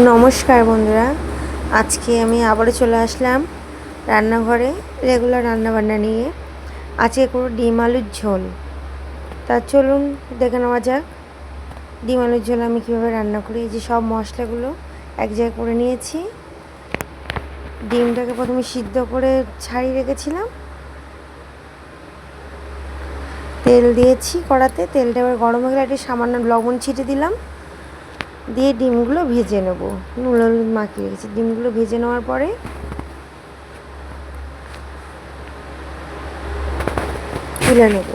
নমস্কার বন্ধুরা, আজকে আমি আবারও চলে আসলাম রান্নাঘরে রেগুলার রান্নাবান্না নিয়ে। আজকে করব ডিম আলুর ঝোল। তা চলুন দেখে নেওয়া যাক, ডিম আলুর ঝোল আমি কীভাবে রান্না করি। এই যে সব মশলাগুলো এক জায়গায় করে নিয়েছি। ডিমটাকে প্রথমে সিদ্ধ করে ছাড়িয়ে রেখেছিলাম। তেল দিয়েছি কড়াতে। তেলটা এবার গরম হয়ে গেলে একটু সামান্য লবণ ছিটে দিলাম। দিয়ে ডিমগুলো ভেজে নেব। নুন, হলুদ মাখিয়ে রেখেছি। ডিমগুলো ভেজে নেওয়ার পরে তুলে নেব।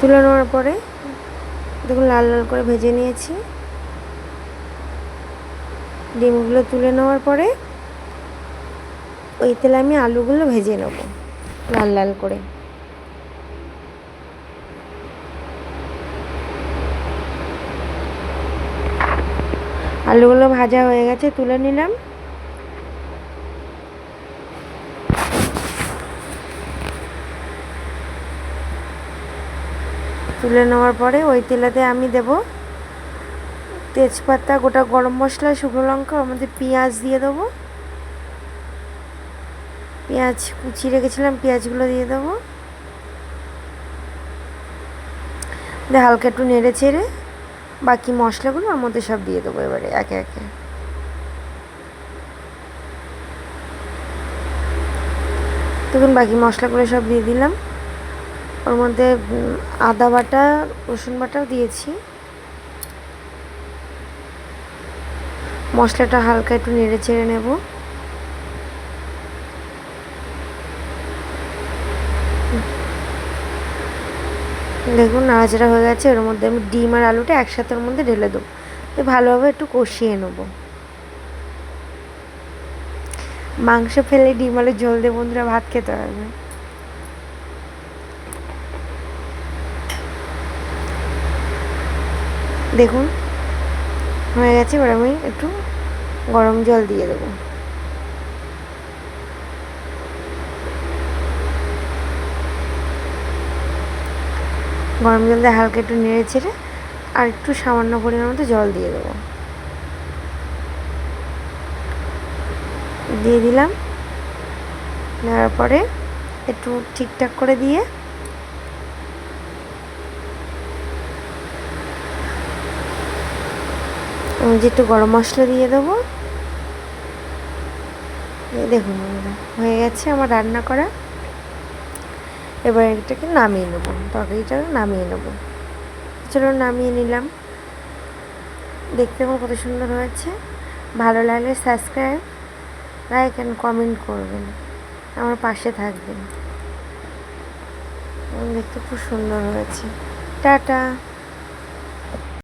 তুলে নেওয়ার পরে দেখুন লাল লাল করে ভেজে নিয়েছি। ডিমগুলো তুলে নেওয়ার পরে ওই তেলে আমি আলুগুলো ভেজে নেব লাল লাল করে। আলুগুলো ভাজা হয়ে গেছে, তুলে নিলাম। তুলে নেওয়ার পরে ওই তেলাতে আমি দেব তেজপাতা, গোটা গরম মশলা, শুকনো লঙ্কা মধ্যে পেঁয়াজ দিয়ে দেবো। পেঁয়াজ কুচি রেখেছিলাম, পেঁয়াজগুলো দিয়ে দেবো। হালকা একটু নেড়ে ছেড়ে বাকি মশলাগুলো ওর মধ্যে সব দিয়ে দেবো এবারে, একে একে। দেখুন, বাকি মশলাগুলো সব দিয়ে দিলাম। ওর মধ্যে আদা বাটা, রসুন বাটাও দিয়েছি। মশলাটা হালকা একটু নেড়ে চেড়ে নেব। দেখুন, নাড়াচাড়া হয়ে গেছে। ওর মধ্যে আমি ডিম আর আলুটা একসাথে ওর মধ্যে ঢেলে দেবো। ভালোভাবে একটু কষিয়ে নেব। মাংস ফেলে ডিম আলুর ঝোল দিয়ে বন্ধুরা ভাত খেতে হবে। দেখুন, হয়ে গেছে। এবার আমি একটু গরম জল দিয়ে দেবো। গরম জল দিয়ে হালকা একটু নেড়ে ছেড়ে আর একটু সামান্য পরিমাণ মতো জল দিয়ে দেবো। দিয়ে দিলাম। দেওয়ার পরে একটু ঠিকঠাক করে দিয়ে যে একটু গরম মশলা দিয়ে দেবো। দেখুন হয়ে গেছে আমার রান্না করা। এবার এটাকে নামিয়ে নেব তরকারিটাকে নামিয়ে নেব। চলো নামিয়ে নিলাম। দেখতে আমার কত সুন্দর হয়েছে। ভালো লাগলে সাবস্ক্রাইব লাইক অ্যান্ড কমেন্ট করবেন। আমার পাশে থাকবেন। দেখতে খুব সুন্দর হয়েছে। টাটা!